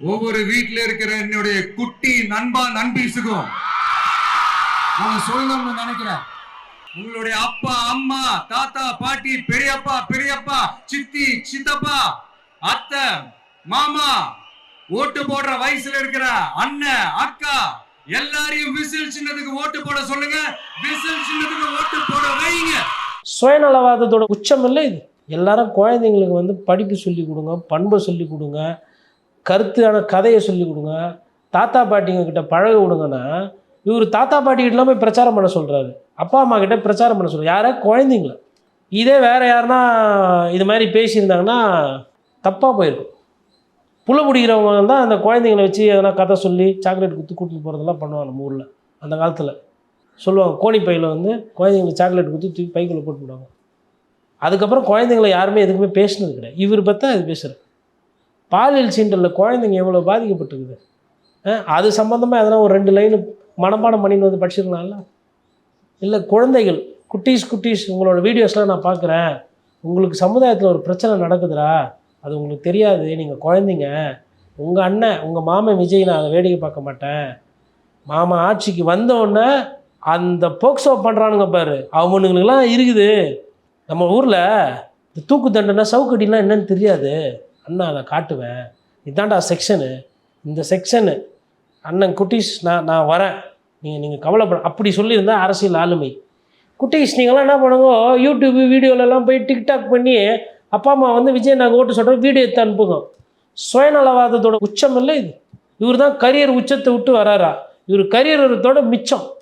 ஒவ்வொரு வீட்டில் இருக்கிற என்னுடைய குட்டி நண்பா நண்பீஸுக்கும் நான் சொல்லணும்னு நினைக்கிறேன். உங்களுடைய அப்பா அம்மா தாத்தா பாட்டி பெரியப்பா பெரியப்பா சித்தி சித்தப்பா அத்தை மாமா ஓட்டு போடுற வயசுல இருக்கிற அண்ணன் அக்கா எல்லாரையும் விசில் சின்னதுக்கு ஓட்டு போட சொல்லுங்க. விசில் சின்னதுக்கு ஓட்டு போட வைங்க. சுயநலவாதத்தோட உச்சம் இல்லை இது. எல்லாரும் குழந்தைங்களுக்கு வந்து படிப்பு சொல்லி கொடுங்க பண்பை சொல்லி கொடுங்க. கருத்தான கதையை சொல்லி கொடுங்க. தாத்தா பாட்டிங்க கிட்ட பழக விடுங்கன்னா இவர் தாத்தா பாட்டி கிட்டலாம் போய் பிரச்சாரம் பண்ண சொல்கிறாரு அப்பா அம்மா கிட்ட பிரச்சாரம் பண்ண சொல்கிறார் யாரா குழந்தைங்கள. இதே வேறு யாருன்னா இது மாதிரி பேசியிருந்தாங்கன்னா தப்பாக போயிருக்கும். புள்ள பிடிக்கிறவங்க தான் அந்த குழந்தைங்கள வச்சு எதனா கதை சொல்லி சாக்லேட் கொடுத்து கூட்டிட்டு போகிறதெல்லாம் பண்ணுவாங்க நம்ம ஊரில். அந்த காலத்தில். சொல்லுவாங்க கோணி பையில் வந்து குழந்தைங்களுக்கு சாக்லேட் கொடுத்து தூக்கி பைக்குள்ளே போட்டு விடுவாங்க. அதுக்கப்புறம் குழந்தைங்களை யாருமே எதுக்குமே பேசினது கிடையாது. இவர் பார்த்தா அது பேசுகிறேன் பாலியல் சீண்டலில் குழந்தைங்க எவ்வளோ பாதிக்கப்பட்டிருக்குது? அது சம்மந்தமாக எதனா ஒரு ரெண்டு லைனு மனப்பாடம் பண்ணின்னு வந்து படிச்சிருக்கலாம்ல? இல்லை குழந்தைகள் குட்டீஸ் குட்டீஸ் உங்களோட வீடியோஸ்லாம் நான் பார்க்குறேன் உங்களுக்கு சமுதாயத்தில் ஒரு பிரச்சனை நடக்குதுடா. அது உங்களுக்கு தெரியாது. நீங்கள் குழந்தைங்க. உங்கள் அண்ணன் உங்கள் மாமன் விஜய் நான் அதை வேடிக்கை பார்க்க மாட்டேன். மாமா ஆட்சிக்கு வந்தோடனே அந்த போக்சோ பண்ணுறானுங்க பாரு. அவனுங்களுக்கெல்லாம் இருக்குது. நம்ம ஊரில் இந்த தூக்கு தண்டனை சவுக்கடிலாம் என்னன்னு தெரியாது. அண்ணா அதை காட்டுவேன். இதான்டா செக்ஷனு இந்த செக்ஷனு அண்ணன் குட்டீஸ் நான் நான் வரேன். நீங்கள் நீங்கள் கவலைப்பட அப்படி சொல்லியிருந்தா அரசியல் ஆளுமை. குட்டீஸ் நீங்களாம் என்ன பண்ணுங்க? யூடியூப் வீடியோலலாம் போய் டிக்டாக் பண்ணி அப்பா அம்மா வந்து விஜய் நாங்கள் ஓட்டு சொல்கிறோம் வீடியோ எடுத்து அனுப்புங்க. சுயநலவாதத்தோட உச்சம் இல்லை இது. இவர் தான் கரியர் உச்சத்தை விட்டு வராரா? இவர் கரியரத்தோட மிச்சம்.